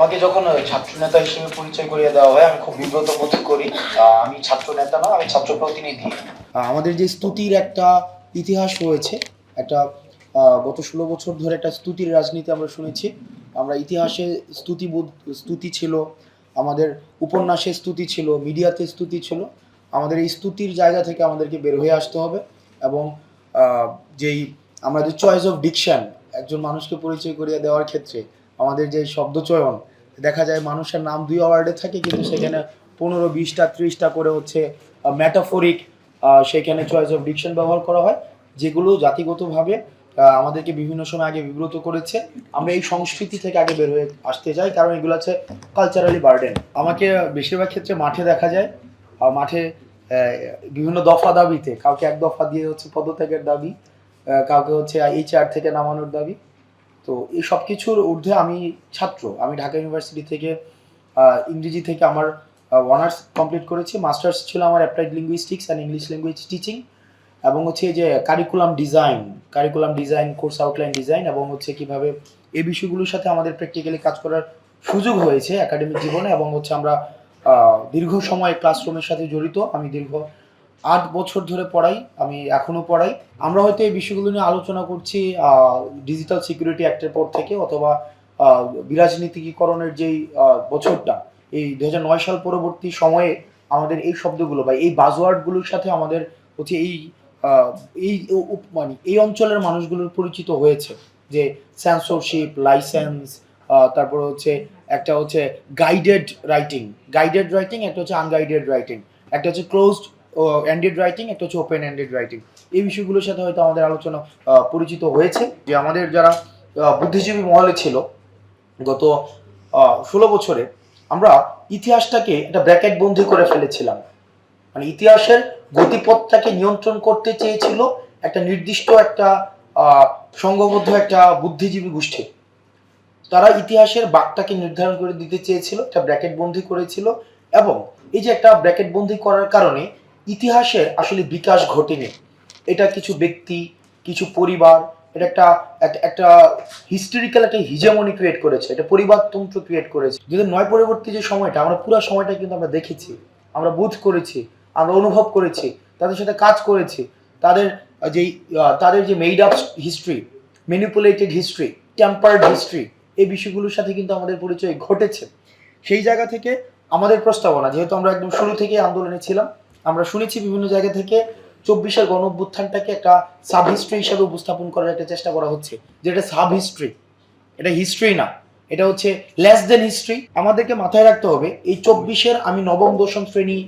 আমাকে যখন ছাত্র নেতা হিসেবে পরিচয় করিয়ে দেওয়া হয়, আমি খুব বিব্রত বোধ করি। আমি ছাত্র নেতা না আমি ছাত্র প্রতিনিধি। আমাদের যে স্তুতির একটা ইতিহাস রয়েছে, একটা গত ষোলো বছর ধরে একটা স্তুতির রাজনীতি আমরা শুনেছি। আমরা ইতিহাসে স্তুতি স্তুতি ছিল, আমাদের উপন্যাসে স্তুতি ছিল, মিডিয়াতে স্তুতি ছিল। আমাদের এই স্তুতির জায়গা থেকে আমাদেরকে বের হয়ে আসতে হবে এবং যেই আমরা যে চয়েস অফ ডিকশন একজন মানুষকে পরিচয় করিয়ে দেওয়ার ক্ষেত্রে আমাদের যে শব্দচয়ন দেখা যায় মানুষের নাম দুই ওয়ার্ডে থাকে, কিন্তু সেখানে পনেরো, বিশটা, ত্রিশটা করে হচ্ছে ম্যাটাফোরিক সেখানে চয়েস অফ ডিকশন ব্যবহার করা হয়, যেগুলো জাতিগতভাবে আমাদেরকে বিভিন্ন সময় আগে বিব্রত করেছে। আমরা এই সংস্কৃতি থেকে আগে বের হয়ে আসতে চাই, কারণ এগুলো হচ্ছে কালচারালি বার্ডেন আমাকে বেশিরভাগ ক্ষেত্রে মাঠে দেখা যায় আর মাঠে বিভিন্ন দফা দাবিতে, কাউকে এক দফা দিয়ে হচ্ছে পদত্যাগের দাবি কাউকে হচ্ছে এইচআর থেকে নামানোর দাবি তো এই সব কিছুর ঊর্ধ্বে আমি ছাত্র। আমি ঢাকা ইউনিভার্সিটি থেকে ইংরেজি থেকে আমার অনার্স কমপ্লিট করেছি। মাস্টার্স ছিল আমার applied linguistics and English language teaching এবং হচ্ছে যে curriculum design curriculum design course outline design এবং হচ্ছে কীভাবে এই বিষয়গুলোর সাথে আমাদের প্র্যাকটিক্যালি কাজ করার সুযোগ হয়েছে একাডেমিক জীবনে এবং হচ্ছে আমরা দীর্ঘ সময় ক্লাসরুমের সাথে জড়িত। আমি দীর্ঘ আট বছর ধরে পড়াই আমি এখনও পড়াই। আমরা হয়তো এই বিষয়গুলো নিয়ে আলোচনা করছি ডিজিটাল সিকিউরিটি অ্যাক্টের পর থেকে অথবা আহ, বিরাজনীতিকরণের যেই বছরটা এই দু সাল পরবর্তী সময়ে আমাদের এই শব্দগুলো বা এই বাজওয়ার্ডগুলোর সাথে আমাদের হচ্ছে এই এই মানে এই অঞ্চলের মানুষগুলোর পরিচিত হয়েছে। যে সেন্সরশিপ লাইসেন্স তারপর হচ্ছে একটা হচ্ছে গাইডেড রাইটিং গাইডেড রাইটিং একটা হচ্ছে আনগাইডেড রাইটিং একটা হচ্ছে ক্লোজড এন্ডেড রাইটিং একটা হচ্ছে ওপেন এন্ডেড রাইটিং এই বিষয়গুলোর সাথে হয়তো আমাদের আলোচনা পরিচিত হয়েছে। যে আমাদের যারা বুদ্ধিজীবী মহলে ছিল, গত ষোলো বছরে আমরা ইতিহাসটাকে একটা ব্র্যাকেট বন্দি করে ফেলেছিলাম। মানে ইতিহাসের গতিপথটাকে নিয়ন্ত্রণ করতে চেয়েছিল একটা নির্দিষ্ট একটা সংঘবদ্ধ একটা বুদ্ধিজীবী গোষ্ঠী। তারা ইতিহাসের বাঘটাকে নির্ধারণ করে দিতে চেয়েছিল, একটা ব্র্যাকেট বন্দি করেছিল এবং এই যে একটা ব্র্যাকেট বন্দি করার কারণে ইতিহাসের আসলে বিকাশ ঘটেনি। এটা কিছু ব্যক্তি, কিছু পরিবার, এটা একটা একটা- হিস্টোরিক্যাল একটা হিজেমনি ক্রিয়েট করেছে, এটা পরিবারতন্ত্র ক্রিয়েট করেছে। যদি নয় পরবর্তী যে সময়টা, আমরা পুরো সময়টা কিন্তু আমরা দেখেছি, আমরা বোধ করেছি, আমরা অনুভব করেছি, তাদের সাথে কাজ করেছি, তাদের যেই তাদের যে made up history manipulated history tampered history এই বিষয়গুলোর সাথে কিন্তু আমাদের পরিচয় ঘটেছে। সেই জায়গা থেকে আমাদের প্রস্তাবনা, যেহেতু আমরা একদম শুরু থেকে আন্দোলনে ছিলাম আমরা শুনেছি বিভিন্ন জায়গা থেকে চব্বিশের গণ অভ্যুত্থানটাকে একটা সাব হিস্ট্রি হিসাবে উপস্থাপন করার একটা চেষ্টা করা হচ্ছে, যেটা সাব হিস্ট্রি এটা হিস্ট্রি না, এটা হচ্ছে লেস দেন হিস্ট্রি আমাদেরকে মাথায় রাখতে হবে, এই চব্বিশের আমি নবম, দশম শ্রেণি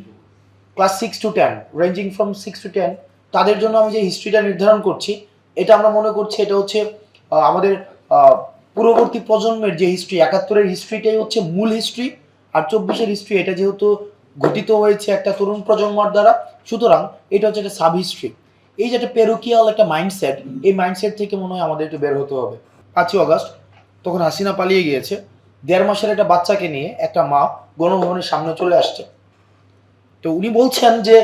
class six to ten ranging from six to ten তাদের জন্য আমি যে হিস্ট্রিটা নির্ধারণ করছি, এটা আমরা মনে করছি এটা হচ্ছে আমাদের পূর্ববর্তী প্রজন্মের যে হিস্ট্রি একাত্তরের হিস্ট্রিটাই হচ্ছে মূল হিস্ট্রি আর চব্বিশের হিস্ট্রি এটা যেহেতু গঠিত হয়েছে একটা তরুণ প্রজন্মর দ্বারা। সুতরাং এটা হচ্ছে একটা সাব হিস্ট্রি এই যে একটা পেরোকিয়াল একটা মাইন্ডসেট এই মাইন্ডসেট থেকে মনে হয় আমাদের একটু বের হতে হবে। পাঁচই অগস্ট তখন হাসিনা পালিয়ে গিয়েছে। দেড় মাসের একটা বাচ্চাকে নিয়ে একটা মা গণভবনের সামনে চলে আসছে। তো উনি বলছেন যে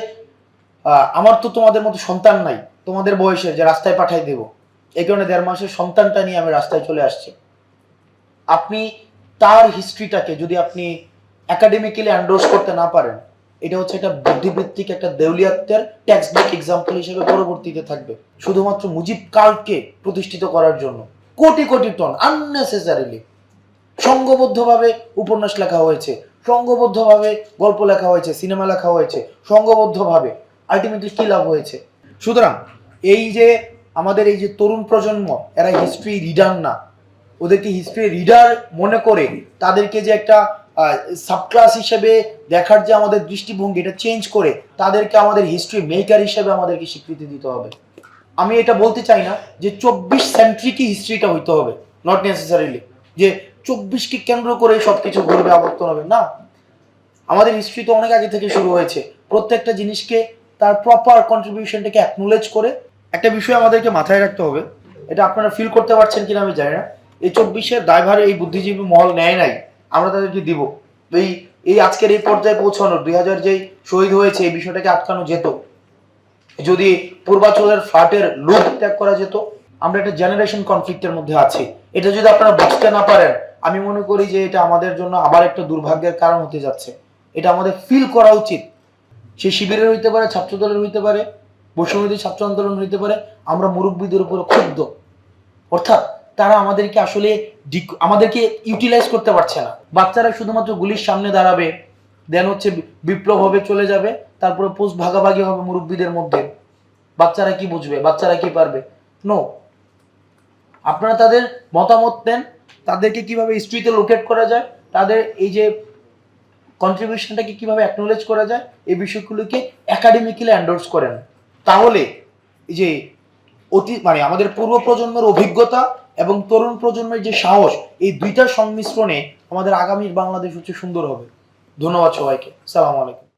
আমার তো তোমাদের মতো সন্তান নাই, তোমাদের বয়সে যে রাস্তায় পাঠাই দেব। এই কারণে দেড় মাসের সন্তানটা নিয়ে আমি রাস্তায় চলে আসছি। আপনি তার হিস্ট্রিটাকে যদি আপনি একাডেমিক্যালি অ্যান্ডোর্স করতে না পারেন, এটা হচ্ছে একটা বুদ্ধিবৃত্তিক একটা দেউলিয়াত্বের টেক্সট বুক এক্সাম্পল হিসেবে পরবর্তীতে থাকবে। শুধুমাত্র মুজিব কালকে প্রতিষ্ঠিত করার জন্য। কোটি কোটি টন আননেসেসারিলি সংঘবদ্ধভাবে উপন্যাস লেখা হয়েছে সংঘবদ্ধভাবে গল্প লেখা হয়েছে সিনেমা লেখা হয়েছে সংঘবদ্ধভাবে আলটিমেটলি কি লাভ হয়েছে? সুতরাং এই যে আমাদের এই যে তরুণ প্রজন্ম, এরা হিস্ট্রি রিডার না, ওদেরকে হিস্ট্রি রিডার মনে করে তাদেরকে যে একটা সাবক্লাস হিসেবে দেখার যে আমাদের দৃষ্টিভঙ্গি, এটা চেঞ্জ করে তাদেরকে আমাদের হিস্ট্রি মেকার হিসেবে আমাদেরকে স্বীকৃতি দিতে হবে। আমি এটা বলতে চাই না যে চব্বিশ সেন্ট্রিকই হিস্ট্রিটা হইতে হবে নট নেসেসারিলি যে চব্বিশকে কেন্দ্র করে সব কিছু ঘুরবে আবর্তন হবে। না। আমাদের হিস্ট্রি তো অনেক আগে থেকে শুরু হয়েছে। প্রত্যেকটা জিনিসকে তার প্রপার কন্ট্রিবিউশনটাকে অ্যাকনোলেজ করে একটা বিষয় আমাদেরকে মাথায় রাখতে হবে। এটা আপনারা ফিল করতে পারছেন কিনা আমি জানি না। এই চব্বিশের দায়ভার এই বুদ্ধিজীবী মহল নেয় নাই। আমরা তাদেরকে দিব। এই এই আজকের এই পর্যায়ে পৌঁছানোর দুই হাজার যেই শহীদ হয়েছে, এই বিষয়টাকে আটকানো যেত। যদি পূর্বাচলের ফ্ল্যাটের লুপ ত্যাগ করা যেত, আমরা একটা জেনারেশন কনফ্লিক্টের মধ্যে আছি। এটা যদি আপনারা বুঝতে না পারেন, আমি মনে করি যে এটা আমাদের জন্য আবার একটা দুর্ভাগ্যের কারণ হতে যাচ্ছে। এটা আমাদের ফিল করা উচিত। সে শিবিরের হইতে পারে ছাত্র দলের হইতে পারে, বৈষম্যবিরোধী ছাত্র আন্দোলন হইতে পারে, আমরা মুরব্বীদের উপর ক্ষুব্ধ। অর্থাৎ তারা আমাদেরকে আসলে আমাদেরকে ইউটিলাইজ করতে পারছে না। বাচ্চারা শুধুমাত্র গুলির সামনে দাঁড়াবে দেন হচ্ছে বিপ্লব হবে, চলে যাবে, তারপরে পোস্ট ভাগাভাগি হবে মুরব্বীদের মধ্যে। বাচ্চারা কি বুঝবে? বাচ্চারা কি পারবে? নো আপনারা তাদের মতামত দেন, তাদেরকে কীভাবে স্ট্রিতে লোকেট করা যায়, তাদের এই যে কন্ট্রিবিউশনটাকে কীভাবে অ্যাকনোলেজ করা যায়, এই বিষয়গুলোকে একাডেমিক্যালি অ্যান্ডোর্স করেন। তাহলে এই যে অতি মানে আমাদের পূর্ব প্রজন্মের অভিজ্ঞতা এবং তরুণ প্রজন্মের যে সাহস, এই দুইটার সংমিশ্রণে আমাদের আগামীর বাংলাদেশ হচ্ছে সুন্দর হবে। ধন্যবাদ সবাইকে। সালাম আলাইকুম।